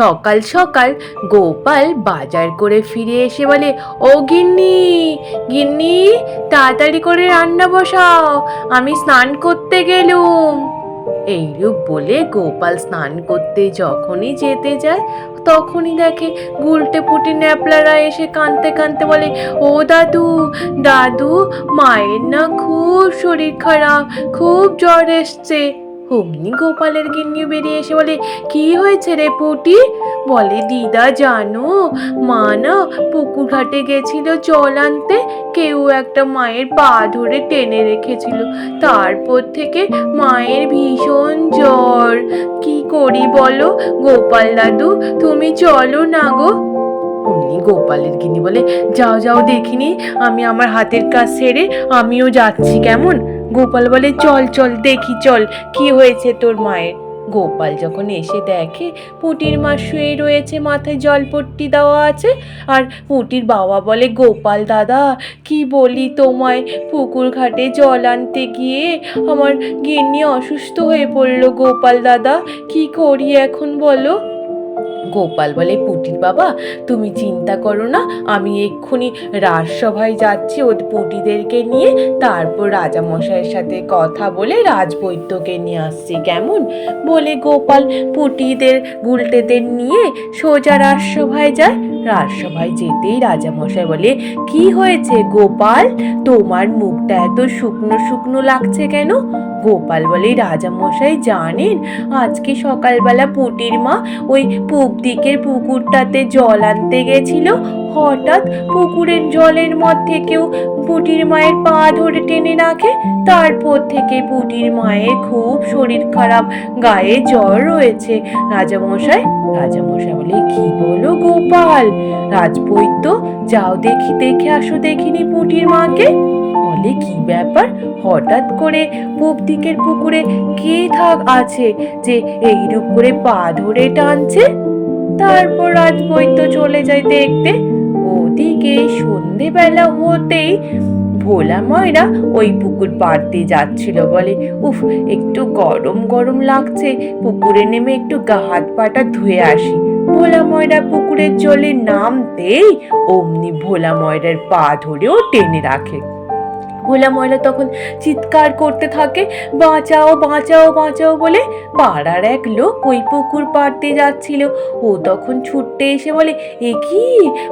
সকাল সকাল গোপাল বাজার করে ফিরে এসে বলে, ও গিন্নি গিন্নি, তাড়াতাড়ি করে রান্না বসাও, আমি স্নান করতে গেলুম। এইরূপ বলে গোপাল স্নান করতে যখনই যেতে যায়, তখনই দেখে গুলটে পুটি ন্যাপলারা এসে কাঁদতে কাঁদতে বলে, ও দাদু দাদু, মায়ের না খুব শরীর খারাপ, খুব জ্বর এসছে। অমনি গোপালের গিন্নি বেরিয়ে এসে বলে, কি হয়েছে রে পুটি? বলে, দিদা, জানো, মা না পুকুর ঘাটে গেছিল জল আনতে, কেউ একটা মায়ের পা ধরে টেনে রেখেছিল। তারপর থেকে মায়ের ভীষণ জ্বর। কি করি বলো, গোপাল দাদু, তুমি চলো না গো। অমনি গোপালের গিনি বলে, যাও যাও, দেখিনি, আমি আমার হাতের কাজ সেরে আমিও যাচ্ছি, কেমন? গোপাল বলে, চল চল, দেখি, চল, কি হয়েছে তোর মায়ের? গোপাল যখন এসে দেখে, পুটির মা শুয়ে রয়েছে, মাথায় জলপট্টি দেওয়া আছে, আর পুটির বাবা বলে, গোপাল দাদা, কি বলি তোমায়? পুকুর ঘাটে জল আনতে গিয়ে আমার গিন্নি অসুস্থ হয়ে পড়ল, গোপাল দাদা, কি করি এখন বলো? গোপাল বলে, পুটির বাবা, তুমি চিন্তা করো না, আমি এক্ষুনি রাজসভায় যাচ্ছি ও পুটিদেরকে নিয়ে। তারপর রাজামশাইয়ের সাথে কথা বলে রাজবৈদ্যকে নিয়ে আসছি, কেমন? বলে গোপাল, পুটিদের, গুলটেদের নিয়ে সোজা রাজসভায় যায়। রাজসভায় যেতেই রাজামশাই বলে, কি হয়েছে গোপাল? তোমার মুখটা এত শুকনো শুকনো লাগছে কেন? গোপাল বলে, রাজামশাই জানেন, আজকে সকালবেলা পুটির মা ওই পূব দিকের পুকুরটাতে জল আনতে গেছিল। হঠাৎ পুকুরের জলের মধ্যে কেউ পুটির মায়ের পা ধরে টেনে রাখে। তারপর থেকে পুটির মায়ের খুব শরীর খারাপ, গায়ে জ্বর রয়েছে। রাজামশাই রাজামশাই বলে, কি বলো গোপাল? রাজবৈদ্য, যাও দেখি, দেখে আসো দেখিনি পুটির মাকে? বলে, কি ব্যাপার? হঠাৎ করে পূব দিকের পুকুরে কে থাক আছে যে এইরূপ করে পা ধরে টানছে? তারপর রাজবৈদ্য চলে যায় দেখতে। ওদিকে সন্ধেবেলা হতেই ভোলা ময়রা ওই পুকুর পাড় দিয়ে যাচ্ছিল বলে, উফ, একটু গরম গরম লাগছে, পুকুরে নেমে একটু গা হাত পাটা ধুয়ে আসি। ভোলা ময়রা পুকুরের জলে নামতেই অমনি ভোলা ময়রার পা ধরেও টেনে রাখে। ভোলা ময়লা তখন চিৎকার করতে থাকে, বাঁচাও বাঁচাও বাঁচাও বলে পাড়ার এক লোক ওই পুকুর পাড়তে যাচ্ছিল। ও তখন ছুটতে এসে বলে, এ কি?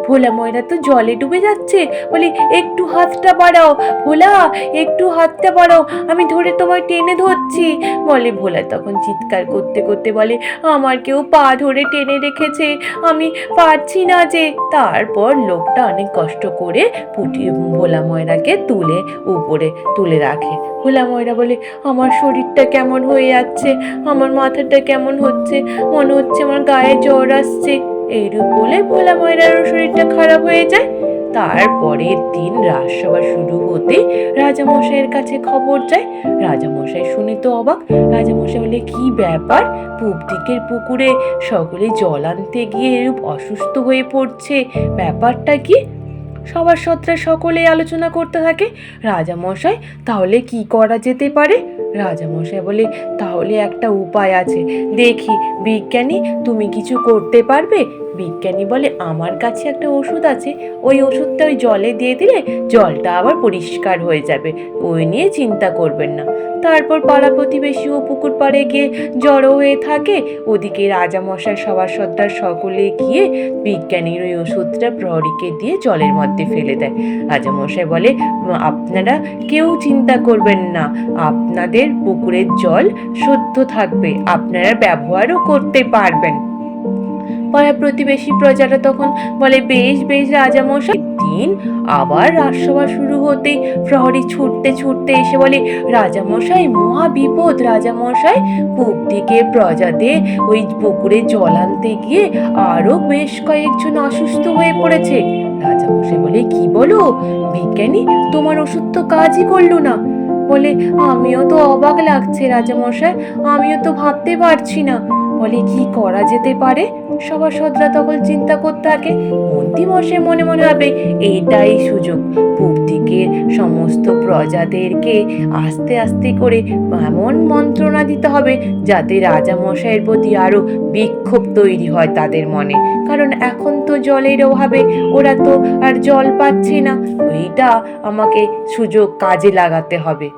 ভোলা ময়রা তো জলে ডুবে যাচ্ছে। বলে, একটু হাতটা বাড়াও, ভোলা, একটু হাতটা বাড়াও, আমি ধরে তোমায় টেনে ধরছি। বলে, ভোলা তখন চিৎকার করতে করতে বলে, আমার কেউ পা ধরে টেনে রেখেছে, আমি পারছি না যে। তারপর লোকটা অনেক কষ্ট করে পুটি ভোলা ময়রাকে তুলে উপরে তুলে রাখে। ভোলা ময়রা বলে, আমার শরীরটা কেমন হয়ে যাচ্ছে? আমার মাথাটা কেমন হচ্ছে? মনে হচ্ছে আমার গায়ে জ্বর আসছে। এইরূপ বলে ভোলা ময়রারও শরীরটা খারাপ হয়ে যায়। তারপরের দিন রাজসভা শুরু হতে রাজামশাইয়ের কাছে খবর যায়। রাজামশাই শুনে তো অবাক। রাজামশাই বলে, কি ব্যাপার? পূব দিকের পুকুরে সকলে জল আনতে গিয়ে এরূপ অসুস্থ হয়ে পড়ছে। ব্যাপারটা কি? সবার সত্রে সকলেই আলোচনা করতে থাকে। রাজামশাই, তাহলে কি করা যেতে পারে? রাজামশাই বলে, তাহলে একটা উপায় আছে। দেখি, বিজ্ঞানী, তুমি কিছু করতে পারবে? বিজ্ঞানী বলে, আমার কাছে একটা ওষুধ আছে। ওই ওষুধটা ওই জলে দিয়ে দিলে জলটা আবার পরিষ্কার হয়ে যাবে। ওই নিয়ে চিন্তা করবেন না। তারপর পাড়া প্রতিবেশী ও পুকুর পাড়ে গিয়ে জড়ো হয়ে থাকে। ওদিকে রাজামশাই সর্দার সকলে গিয়ে বিজ্ঞানীর ওই ওষুধটা প্রহরীকে দিয়ে জলের মধ্যে ফেলে দেয়। রাজামশাই বলে, আপনারা কেউ চিন্তা করবেন না। আপনাদের পুকুরের জল শুদ্ধ থাকবে। আপনারা ব্যবহারও করতে পারবেন। পাড়া প্রতিবেশী প্রজারা তখন বলে, বেশ বেশ রাজামশাই, দিন আবার রাজসভা শুরু হতেই প্রহরী ছুটতে ছুটতে এসে বলে, রাজামশাই, মহা বিপদ, রাজামশাই। পূব দিকে প্রজাদের ওই পুকুরে জল আনতে গিয়ে আরও বেশ কয়েকজন অসুস্থ হয়ে পড়েছে। রাজামশাই বলে, কি বলো? বিজ্ঞানী, তোমার ওষুধ তো কাজই করল না। বলে, আমিও তো অবাক লাগছে রাজামশাই, আমিও তো ভাবতে পারছি না। বলে কি করা যেতে পারে? সভাসদরা তখন চিন্তা করতে থাকে, মন্ত্রী মশাই মনে মনে ভাবে, এটাই সুযোগ। পূব সমস্ত প্রজাদেরকে আস্তে আস্তে করে এমন মন্ত্রণা দিতে হবে যাতে রাজামশাইয়ের প্রতি আরও বিক্ষোভ তৈরি হয় তাদের মনে। কারণ এখন তো জলের অভাবে ওরা তো আর জল পাচ্ছে না। ওইটা আমাকে সুযোগ কাজে লাগাতে হবে।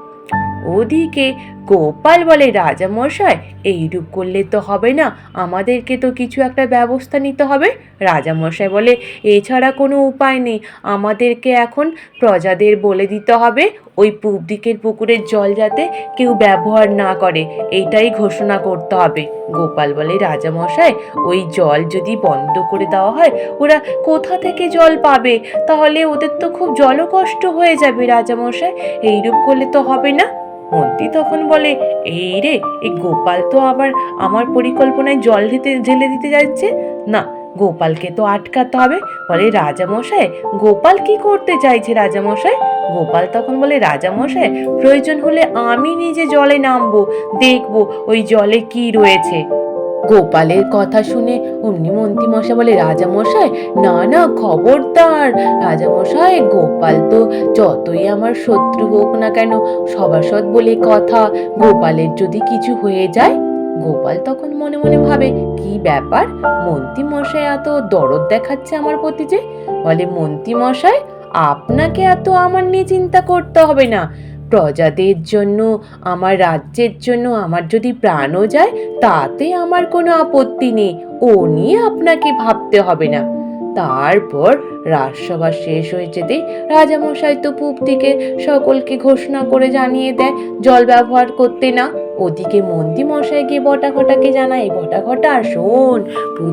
ওদিকে গোপাল বলে রাজামশাই এইরূপ করলে তো হবে না। আমাদেরকে তো কিছু একটা ব্যবস্থা নিতে হবে। রাজামশাই বলে, এছাড়া কোনো উপায় নেই। আমাদেরকে এখন প্রজাদের বলে দিতে হবে, ওই পূব দিকের পুকুরের জল যাতে কেউ ব্যবহার না করে। এইটাই ঘোষণা করতে হবে। গোপাল বলে রাজামশাই ওই জল যদি বন্ধ করে দেওয়া হয়, ওরা কোথা থেকে জল পাবে? তাহলে ওদের তো খুব জলকষ্ট হয়ে যাবে রাজামশাই এইরূপ করলে তো হবে না। মন্ত্রী তখন বলে, এই রে, এই গোপাল তো আবার আমার পরিকল্পনায় জল দিতে, ঢেলে দিতে যাচ্ছে। না, গোপালকে তো আটকাতে হবে। বলে, রাজামশাই, গোপাল কি করতে চাইছে রাজামশাই? গোপাল তখন বলে, রাজামশাই, প্রয়োজন হলে আমি নিজে জলে নামবো, দেখব ওই জলে কি রয়েছে। গোপালের কথা শুনে অমনি মন্ত্রীমশাই বলে, রাজামশাই, না না, খবরদার। রাজামশাই, গোপাল তো যতই আমার শত্রু হোক না কেন সভাসদ বলে কথা। গোপালের যদি কিছু হয়ে যায়? গোপাল তখন মনে মনে ভাবে, কি ব্যাপার? মন্ত্রী মশাই এত দরদ দেখাচ্ছে আমার প্রতি যে? বলে মন্ত্রী মশাই আপনাকে এত আমার নিয়ে চিন্তা করতে হবে না। প্রজাদের জন্য, আমার রাজ্যের জন্য আমার যদি প্রাণও যায়, তাতে আমার কোনো আপত্তি নেই। ও নিয়ে আপনাকে ভাবতে হবে না। তারপর রাজসভা শেষ হয়ে যেতেই রাজামশাই তো পূব দিকে সকলকে ঘোষণা করে জানিয়ে দেয়, জল ব্যবহার করতে না। ওদিকে মন্ত্রী মশাই গিয়ে বটা ঘটাকে জানায় বটা ঘটা শোন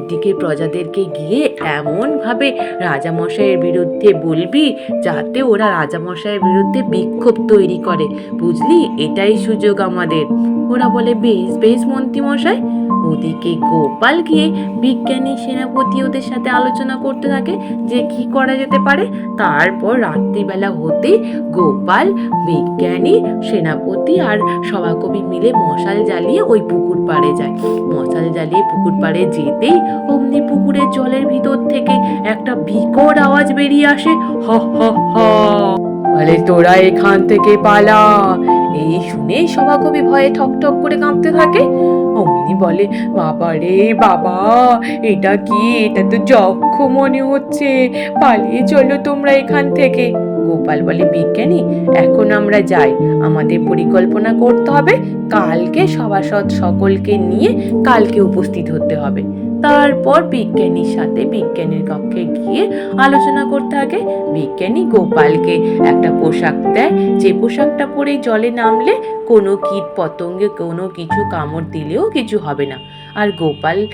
দিকের প্রজাদেরকে গিয়ে এমনভাবে রাজামশাইয়ের বিরুদ্ধে বলবি, যাতে ওরা রাজামশাইয়ের বিরুদ্ধে বিক্ষোভ তৈরি করে। বুঝলি? এটাই সুযোগ আমাদের। ওরা বলে, বেশ বেশ মন্ত্রী মশাই ওদিকে গোপাল গিয়ে বিজ্ঞানী সেনাপতি ওদের সাথে আলোচনা করতে থাকে যে কি করা যেতে পারে। তারপর রাত্রিবেলা হতে গোপাল, বিজ্ঞানী, সেনাপতি আর সভাকবি মিলে মশাল জ্বালিয়ে ওই পুকুর পাড়ে যায়। মশাল জ্বালিয়ে পুকুর পাড়ে যেতেই অমনি পুকুরের জলের ভিতর থেকে একটা বিকট আওয়াজ বেরিয়ে আসে, হ হ হ। বলে তোরা এখান থেকে পালা। এই শুনেই সভাকবি ভয়ে ঠক ঠক করে কাঁপতে থাকে। অমনি বলে বাবা রে বাবা, এটা কি? এটা তো যক্ষ মনে হচ্ছে। পালিয়ে চলো তোমরা এখান থেকে। গোপাল বলে, বিজ্ঞানী, এখন আমরা যাই। আমাদের পরিকল্পনা করতে হবে। কালকে সভাসদ সকলকে নিয়ে কালকে উপস্থিত হতে হবে। তারপর বিজ্ঞানীর সাথে বিজ্ঞানীর কক্ষে গিয়ে আলোচনা করতে থাকে বিজ্ঞানী গোপালকে একটা পোশাক দেয়। যে পোশাকটা পরে জলে নামলে কোনো কীট পতঙ্গে, কোনো কিছু কামড় দিলেও কিছু হবে না। আর গোপাল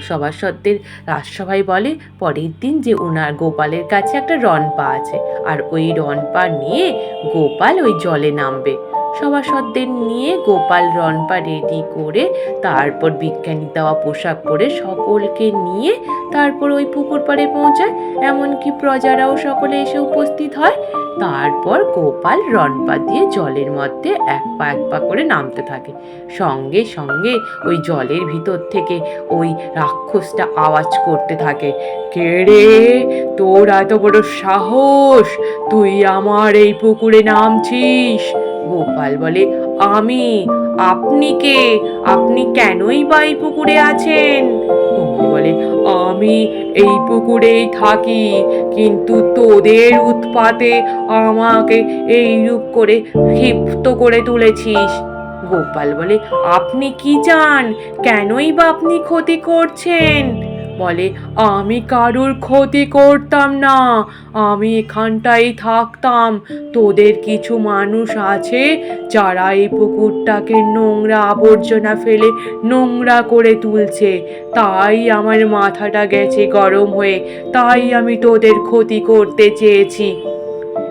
সভাসদদের রাজসভায় বলে, পরের দিন যে ওনার গোপালের কাছে একটা রনপা আছে। আর ওই রনপা নিয়ে গোপাল ওই জলে নামবে। সভাসদদের নিয়ে গোপাল রনপা রেডি করে তারপর বিজ্ঞানী দেওয়া পোশাক পরে সকলকে নিয়ে তারপর ওই পুকুর পাড়ে পৌঁছায়। এমনকি প্রজারাও সকলে এসে উপস্থিত হয়। তারপর গোপাল রনপা দিয়ে জলের মধ্যে এক পা এক পা করে নামতে থাকে। সঙ্গে সঙ্গে ওই জলের ভিতর থেকে ওই রাক্ষসটা আওয়াজ করতে থাকে, কে রে? তোর এত বড় সাহস! তুই আমার এই পুকুরে নামছিস! গোপাল বলে, আমি? আপনি কে? আপনি কেনই বা এই পুকুরে আছেন? বলে, আমি এই পুকুরেই থাকি, কিন্তু তোদের উৎপাতে আমাকে এই রূপ করে ক্ষিপ্ত করে তুলেছিস। গোপাল বলে, আপনি কি চান? কেনই বা আপনি ক্ষতি করছেন? বলে, আমি কারুর ক্ষতি করতাম না, আমি এখানটাই থাকতাম। তোদের কিছু মানুষ আছে যারা এই পুকুরটাকে নোংরা আবর্জনা ফেলে নোংরা করে তুলছে। তাই আমার মাথাটা গেছে গরম হয়ে, তাই আমি তোদের ক্ষতি করতে চেয়েছি।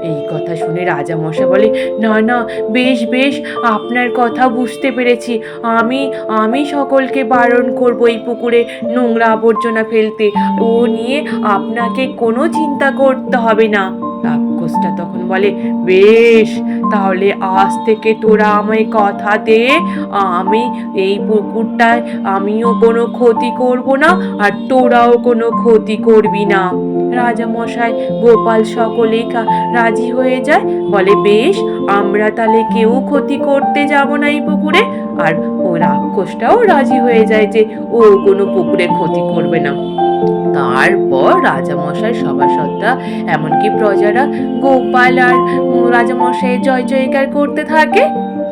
এই কথা শুনে রাজা মশা বলে, না না, বেশ বেশ, আপনার কথা বুঝতে পেরেছি। আমি আমি সকলকে বারণ করব এই পুকুরে নোংরা আবর্জনা ফেলতে। ও নিয়ে আপনাকে কোনো চিন্তা করতে হবে না। রাক্ষসটা তখন বলে, বেশ, তাহলে আজ থেকে তোরা আমায় কথা দে। আমি এই পুকুরটায়, আমিও কোনো ক্ষতি করব না, আর তোরাও কোনো ক্ষতি করবি না। রাজা মশাই গোপাল সকলেই কা- রাজি হয়ে যায়। বলে বেশ আমরা তাহলে কেউ ক্ষতি করতে যাব না এই পুকুরে। আর ও রাক্ষসটাও রাজি হয়ে যায় যে ও কোনো পুকুরে ক্ষতি করবে না। তারপর রাজামশাই সভাসদরা এমনকি প্রজারা গোপাল আর উম, রাজামশাইয়ের জয় জয়কার করতে থাকে।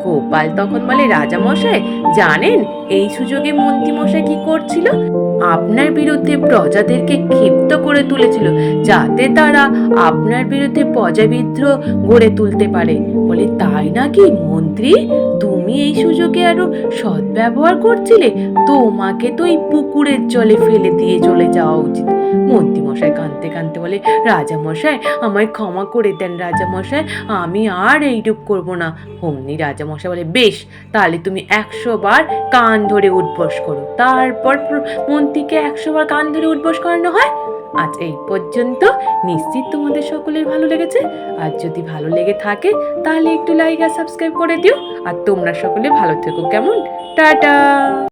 গোপাল তখন বলে, রাজামশাই, জানেন এই সুযোগে মন্ত্রীমশাই কি করছিল? আপনার বিরুদ্ধে প্রজাদেরকে ক্ষিপ্ত করে তুলেছিল, যাতে তারা আপনার বিরুদ্ধে প্রজা বিদ্রোহ গড়ে তুলতে পারে। বলে, তাই নাকি মন্ত্রী? তুমি এই সুযোগে আরও সদ্ব্যবহার করছিলে? তোমাকে তো এই পুকুরের জলে ফেলে দিয়ে চলে যাওয়া উচিত। মন্ত্রীমশাই কাঁদতে কাঁদতে বলে, রাজামশাই, আমায় ক্ষমা করে দেন রাজামশাই, আমি আর এইরূপ করব না। অমনি রাজামশাই বলে, বেশ, তাহলে তুমি একশো বার কান ধরে উঠবস করো। তারপর মন্ত্রীকে একশো বার কান ধরে উঠবস করানো হয়? আজ এই পর্যন্ত নিশ্চিত তোমাদের সকলের ভালো লেগেছে। আর যদি ভালো লেগে থাকে, তাহলে একটু লাইক আর সাবস্ক্রাইব করে দিও। আর তোমরা সকলে ভালো থেকো কেমন? টাটা!